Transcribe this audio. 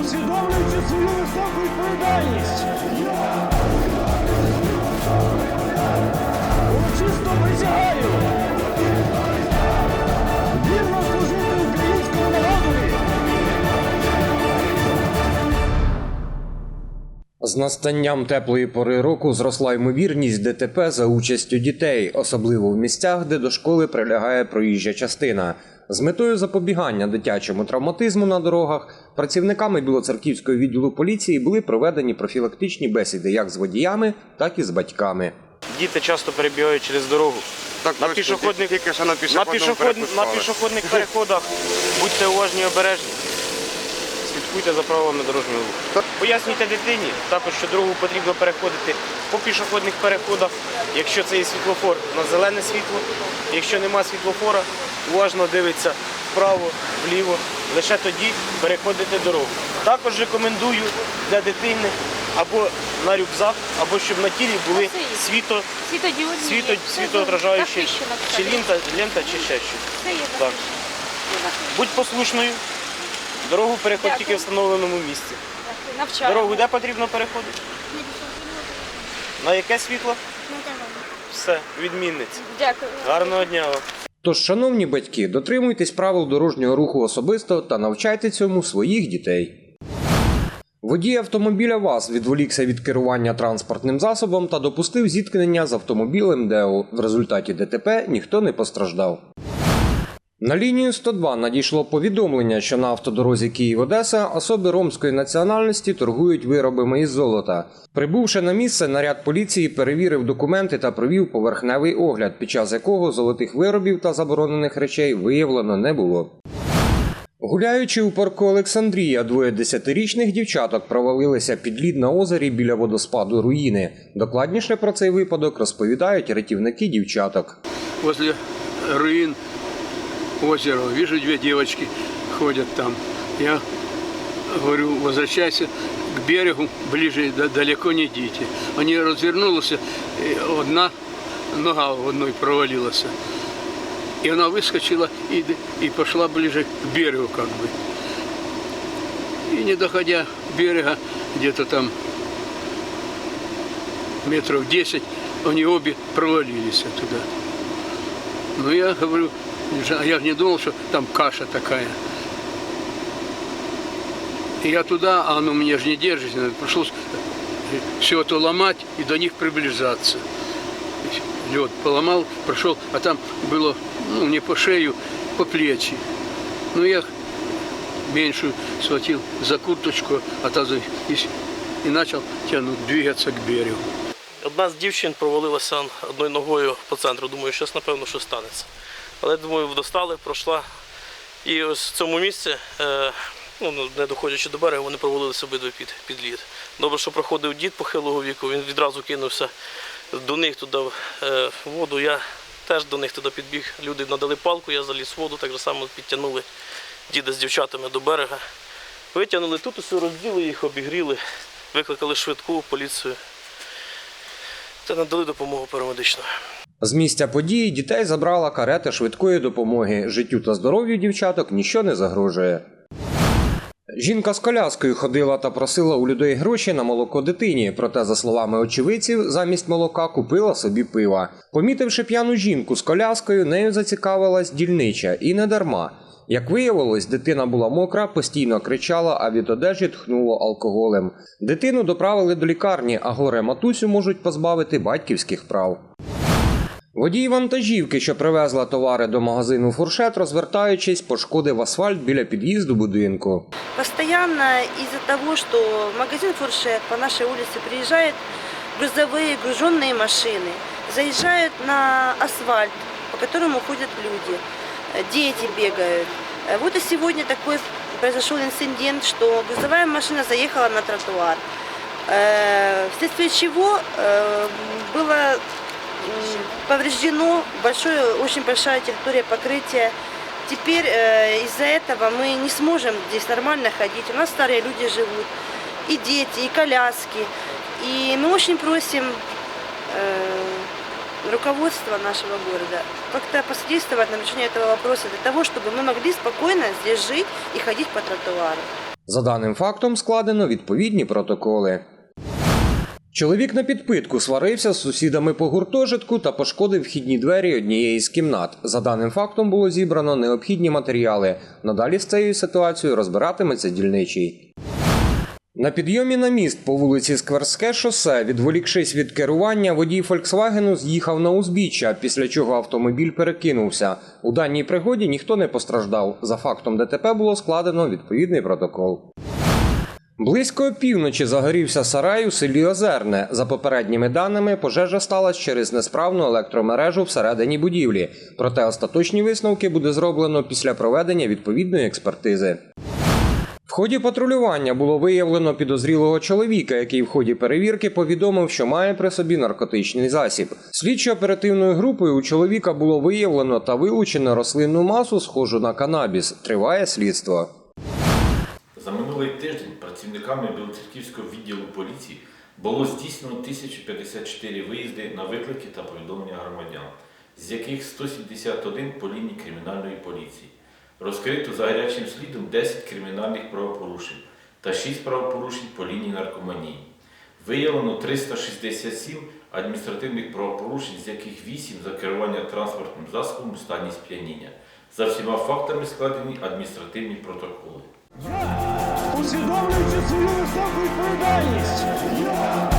усвідомлюючи свою високу відповідальність. Урочисто присягаю. Вірно служити українському народові. З настанням теплої пори року зросла ймовірність ДТП за участю дітей, особливо в місцях, де до школи прилягає проїжджа частина. З метою запобігання дитячому травматизму на дорогах працівниками Білоцерківського відділу поліції були проведені профілактичні бесіди як з водіями, так і з батьками. Діти часто перебігають через дорогу. Так, на пішохідних, тільки що на на, пішохід, на пішохідних переходах будьте уважні і обережні. Слідкуйте за правилами дорожнього руху. Пояснюйте дитині також, що дорогу потрібно переходити по пішохідних переходах. Якщо це є світлофор на зелене світло, якщо нема світлофора, уважно дивиться вправо, вліво. Лише тоді переходите дорогу. Також рекомендую для дитини або на рюкзак, або щоб на тілі були світо, світо, світоотражаючі, чи лента, лента, чи ще щось. Так. Будь послушною. Дорогу переход тільки в встановленому місці. Дорогу де потрібно переходити? На яке світло? Все, відмінниці. Дякую. Гарного дня вам. Тож, шановні батьки, дотримуйтесь правил дорожнього руху особисто та навчайте цьому своїх дітей. Водій автомобіля ВАЗ відволікся від керування транспортним засобом та допустив зіткнення з автомобілем ДЕО. В результаті ДТП ніхто не постраждав. На лінію 102 надійшло повідомлення, що на автодорозі Київ-Одеса особи ромської національності торгують виробами із золота. Прибувши на місце, наряд поліції перевірив документи та провів поверхневий огляд, під час якого золотих виробів та заборонених речей виявлено не було. Гуляючи у парку Олександрія, двоє десятирічних дівчаток провалилися під лід на озері біля водоспаду руїни. Докладніше про цей випадок розповідають рятівники дівчаток. возле руин озера. Вижу, две девочки ходят там. Я говорю, возвращайся к берегу, ближе, да- далеко не идите. Они развернулись, одна нога в одной провалилась. И она выскочила и, и пошла ближе к берегу как бы. И не доходя берега, где-то там метров 10, они обе провалились туда. Ну, я говорю, а я не думал, что там каша такая. И я туда, а оно меня же не держит, пришлось все это ломать и до них приближаться. Лед поломал, прошел, а там было, ну, не по шею, по плечи. Ну, я меньшую схватил за курточку, а та за- и, с- и начал тянуть, двигаться к берегу. Одна з дівчин провалилася одною ногою по центру. Думаю, щось напевно що станеться. Але думаю, достали, пройшла. І ось в цьому місці, е, ну, не доходячи до берега, вони провалилися обидва під, під лід. Добре, що проходив дід похилого віку, він відразу кинувся до них туди е, в воду. Я теж до них туди підбіг. Люди надали палку, я заліз в воду, так же само підтягнули діда з дівчатами до берега. Витягнули тут, усе розділи їх, обігріли, викликали швидку, поліцію та надали допомогу парамедичну. З місця події дітей забрала карета швидкої допомоги. Життю та здоров'ю дівчаток ніщо не загрожує. Жінка з коляскою ходила та просила у людей гроші на молоко дитині. Проте, за словами очевидців, замість молока купила собі пива. Помітивши п'яну жінку з коляскою, нею зацікавилась дільнича і не дарма. Як виявилось, дитина була мокра, постійно кричала, а від одежі тхнуло алкоголем. Дитину доправили до лікарні, а горе матусю можуть позбавити батьківських прав. Водій вантажівки, що привезла товари до магазину Фуршет, розвертаючись, пошкодив асфальт біля під'їзду будинку. Постоянно из-за того, что в магазин «Фуршет» по нашей улице приезжают грузовые груженные машины, заезжают на асфальт, по которому ходят люди, э, дети бегают. Э, Вот и сегодня такой произошел инцидент, что грузовая машина заехала на тротуар, э, вследствие чего э, было повреждено большое, очень большая территория покрытия Теперь э, из-за этого мы не сможем здесь нормально ходить. У нас старые люди живут, и дети, и коляски. И мы очень просим э, руководство нашего города как-то посодействовать на решение этого вопроса для того, чтобы мы могли спокойно здесь жить и ходить по тротуару. За даним фактом складено відповідні протоколи. Чоловік на підпитку сварився з сусідами по гуртожитку та пошкодив вхідні двері однієї з кімнат. За даним фактом було зібрано необхідні матеріали. Надалі з цією ситуацією розбиратиметься дільничий. На підйомі на міст по вулиці Скверське шосе, відволікшись від керування, водій Фольксвагену з'їхав на узбіччя, після чого автомобіль перекинувся. У даній пригоді ніхто не постраждав. За фактом ДТП було складено відповідний протокол. Близько опівночі загорівся сарай у селі Озерне. За попередніми даними, пожежа сталася через несправну електромережу всередині будівлі. Проте остаточні висновки буде зроблено після проведення відповідної експертизи. Ході патрулювання було виявлено підозрілого чоловіка, який в ході перевірки повідомив, що має при собі наркотичний засіб. Слідчо-оперативною групою у чоловіка було виявлено та вилучено рослинну масу, схожу на канабіс. Триває слідство. За минулий тиждень працівниками Білоцерківського відділу поліції було здійснено 1054 виїзди на виклики та повідомлення громадян, з яких 171 по лінії кримінальної поліції. Розкрито за гарячим слідом 10 кримінальних правопорушень та 6 правопорушень по лінії наркоманії. Виявлено 367 адміністративних правопорушень, з яких 8 за керування транспортним засобом у стані сп'яніння. За всіма фактами складені адміністративні протоколи. Усвідомлюючи свою високу відповідальність, я